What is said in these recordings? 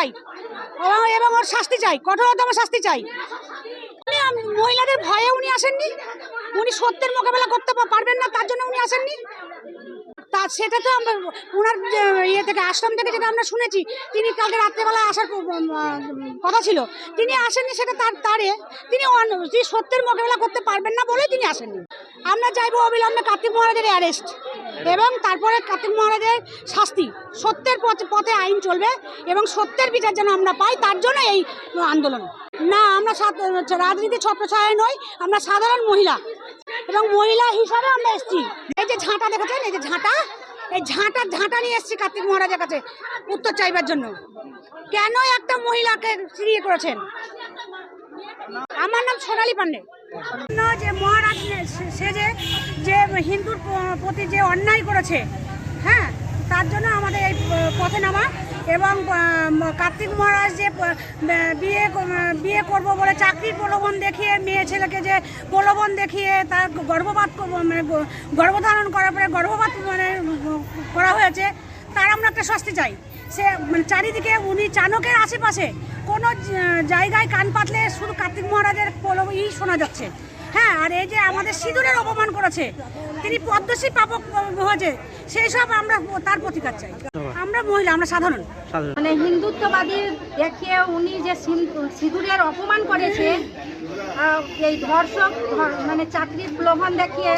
চাই। এবং ওর শাস্তি চাই। কঠোরতম শাস্তি চাই। মহিলাদের ভয়ে উনি আসেননি। উনি সত্যের মোকাবেলা করতে পারবেন না, তার জন্য উনি আসেননি। তা সেটা তো আমরা ওনার ইয়ে থেকে, আশ্রম থেকে যেটা আমরা শুনেছি, তিনি কালকে রাত্রেবেলা আসার কথা ছিল। তিনি আসেননি সেটা তার তারে। তিনি তিনি সত্যের মোকাবেলা করতে পারবেন না বলে তিনি আসেননি। আমরা চাইব অবিলম্বে কার্তিক মহারাজের অ্যারেস্ট এবং তারপরে কার্তিক মহারাজের শাস্তি। সত্যের পথে পথে আইন চলবে এবং সত্যের বিচার যেন আমরা পাই, তার জন্য এই আন্দোলন। না, আমরা রাজনীতি ছত্রছায় নই, আমরা সাধারণ মহিলা। এবং মহিলা হিসাবে আমরা এসেছি। এই যে ঝাঁটা দেখেছেন? এই যে ঝাঁটা? এই ঝাঁটা ঝাঁটা নিয়ে এসেছি কার্তিক মহারাজের কাছে উত্তর চাইবার জন্য। কেন একটা মহিলাকে ফিরিয়ে করেছেন? আমার নাম সোনালী পান্ডে। যে মহারাজ সে- যে যে হিন্দুর প্রতি যে অন্যায় করেছে হ্যাঁ তার জন্য আমাদের এই পথে নামা এবং কার্তিক মহারাজ যে বিয়ে বিয়ে করব বলে চাকরির প্রলোভন দেখিয়ে মেয়ে ছেলেকে যে প্রলোভন দেখিয়ে তার গর্ভপাত করব মানে গর্ভধারণ করার পরে গর্ভপাত মানে করা হয়েছে, তার আমরা একটা শাস্তি চাই। সে মানে চারিদিকে উনি চাণকের আশেপাশে কোনো জায়গায় কান পাতলে শুধু কার্তিক মহারাজের ই শোনা যাচ্ছে। হ্যাঁ আর এই যে আমাদের সিঁদুরের অপমান করেছে, তিনি পদ্মশ্রী পাপক হয়েছে, সেই সব আমরা তার প্রতিকার চাই। আমরা মহিলা, আমরা সাধারণ। মানে হিন্দুত্ববাদী দেখিয়ে উনি যে সিঁদুরের অপমান করেছে এই ধর্ষক মানে চাকরির প্রলোভন দেখিয়ে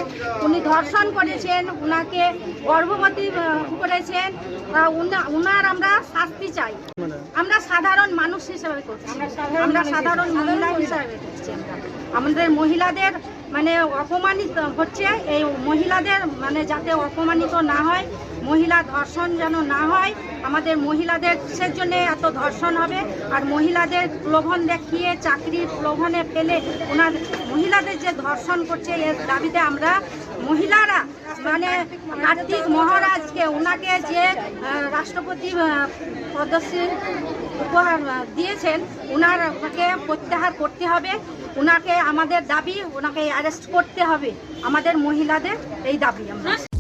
উনি ধর্ষণ করেছেন উনাকে গর্ভবতী করেছেন উনার আমরা শাস্তি চাই। আমরা সাধারণ মানুষ হিসেবে করছি। আমরা সাধারণ মহিলা হিসাবে করছি আমাদের মহিলাদের মানে অপমানিত হচ্ছে এই মহিলাদের মানে যাতে অপমানিত না হয়। মহিলা ধর্ষণ যেন না হয়, আমাদের মহিলাদের কিসের জন্য এত ধর্ষণ হবে? আর মহিলাদের প্রলোভন দেখিয়ে, চাকরির প্রলোভনে ফেলে ওনার মহিলাদের যে ধর্ষণ করছে, এর দাবিতে আমরা মহিলারা মানে কার্তিক মহারাজকে, ওনাকে যে রাষ্ট্রপতি পদ্মশ্রী উপহার দিয়েছেন, ওনারকে প্রত্যাহার করতে হবে। ওনাকে আমাদের দাবি, ওনাকে অ্যারেস্ট করতে হবে। আমাদের মহিলাদের এই দাবি আমরা।